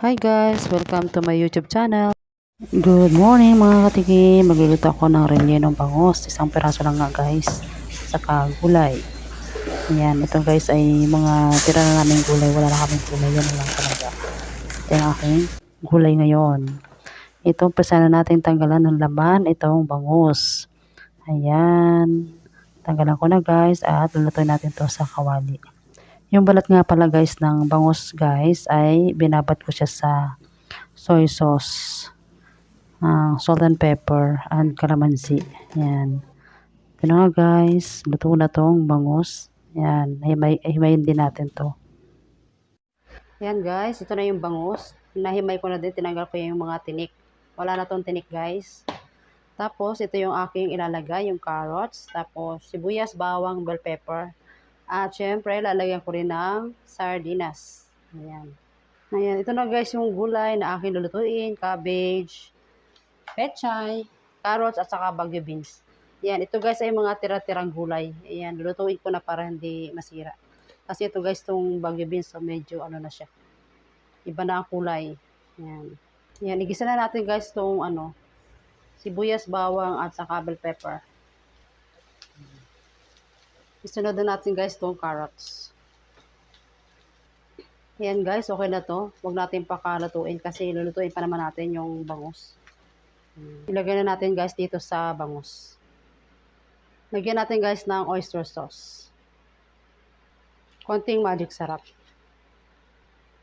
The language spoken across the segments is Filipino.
Hi guys, welcome to my YouTube channel. Good morning mga katikim. Magluluto ako ng rellenong bangus. Isang peraso lang nga guys. Saka gulay. Ayan, ito guys ay mga tira na namin gulay. Wala na kaming gulay. Yan lang talaga. Ito yung aking gulay ngayon. Ito, umpisa na natin tanggalan ng laman. Itong bangus. Ayan. Tanggalan ko na guys at lulutuin natin to sa kawali. Yung balat nga pala guys ng bangus guys ay binabad ko siya sa soy sauce, uh, salt and pepper, and calamansi. Yan. Ito na guys, luto na tong bangus. Yan, himay, himayin din natin to. Yan guys, ito na yung bangus. Nahimay ko na din, tinanggal ko yung mga tinik. Wala na tong tinik guys. Tapos, ito yung aking ilalagay, yung carrots. Tapos, sibuyas, bawang, bell pepper. At syempre, lalagyan ko rin ng sardinas. Ayan. Ayan, ito na guys yung gulay na aking lulutuin. Cabbage, pechay, carrots, at saka bagyo beans. Ayan, ito guys ay mga tira-tirang gulay. Ayan, lulutuin ko na para hindi masira. Kasi ito guys, itong bagyo beans, so medyo ano na siya. Iba na ang kulay. Ayan. Ayan, igisa na natin guys itong ano, sibuyas, bawang, at saka bell pepper. Isunod na natin guys itong carrots. Ayan guys, okay na to. Huwag natin pakalatuin kasi lulutuin pa naman natin yung bangus. Ilagay na natin guys dito sa bangus. Lagyan natin guys ng oyster sauce. Konting magic sarap.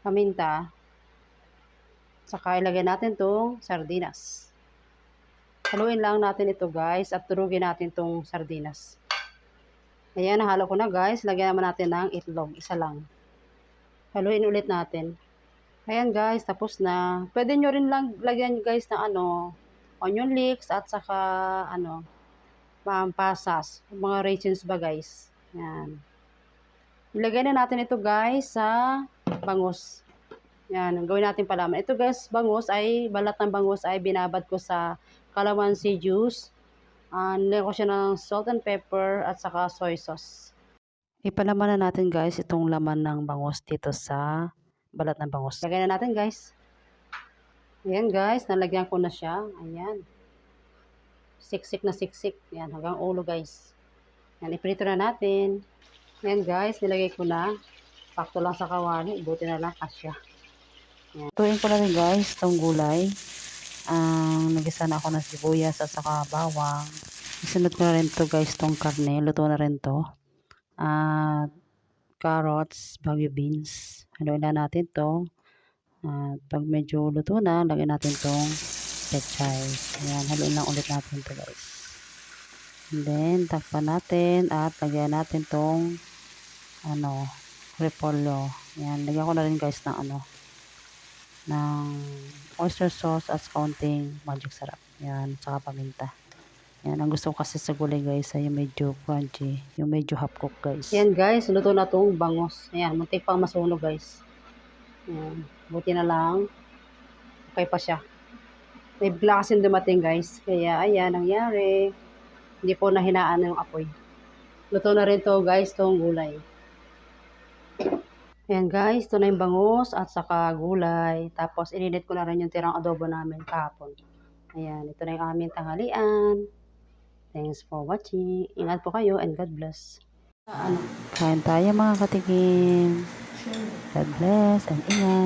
Paminta. Saka ilagay natin tong sardinas. Haluin lang natin ito guys at turugin natin tong sardinas. Ayan, nahalo ko na guys. Lagyan naman natin ng itlog. Isa lang. Haluin ulit natin. Ayan guys, tapos na. Pwede nyo rin lang lagyan guys ng ano, onion leeks at saka ano, pampasas. Mga raisins ba guys. Ayan. Ilagay na natin ito guys sa bangus. Yan, gawin natin palaman. Ito guys, bangus ay, balat ng bangus ay binabad ko sa calamansi juice. Uh, nilagyan ko siya ng salt and pepper at saka soy sauce. Ipalaman na natin guys itong laman ng bangus dito sa balat ng bangus. Lagyan na natin guys. Ayan guys, nalagyan ko na siya. Ayan. Siksik na siksik. Ayan, hanggang ulo guys. Ayan, iprito na natin. Ayan guys, nilagay ko na. Pakto lang sa kawali. Buti na lang kasya. Ayan. Tuin ko na rin guys itong gulay ang nagisa na ako ng sibuyas at saka bawang. Isunod ko na rin to guys tong karne. Luto na rin to. At uh, carrots, bagyo beans. Haluin na natin to. At uh, pag medyo luto na, lagyan natin tong pechay. Ayan, haluin lang ulit natin to guys. And then, takpan natin at lagyan natin tong ano, repolyo. Ayan, lagyan ko na rin guys ng ano, ng oyster sauce at kaunting magic sarap. Yan, saka paminta. Yan, ang gusto ko kasi sa gulay guys ay yung medyo crunchy, yung medyo half cook guys. Yan guys, luto na tong bangos. Ayan, muntik pang masunog guys. Yan, buti na lang. Okay pa siya. May bigla kasi dumating guys. Kaya ayan, nangyari. Hindi po nahinaan yung apoy. Luto na rin to guys, tong gulay. Ayan guys, ito na yung bangus at saka gulay. Tapos ininit ko na rin yung tirang adobo namin kahapon. Ayan, ito na yung aming tanghalian. Thanks for watching. Ingat po kayo and God bless. Ano? Kain tayo mga katikim. God bless and ingat.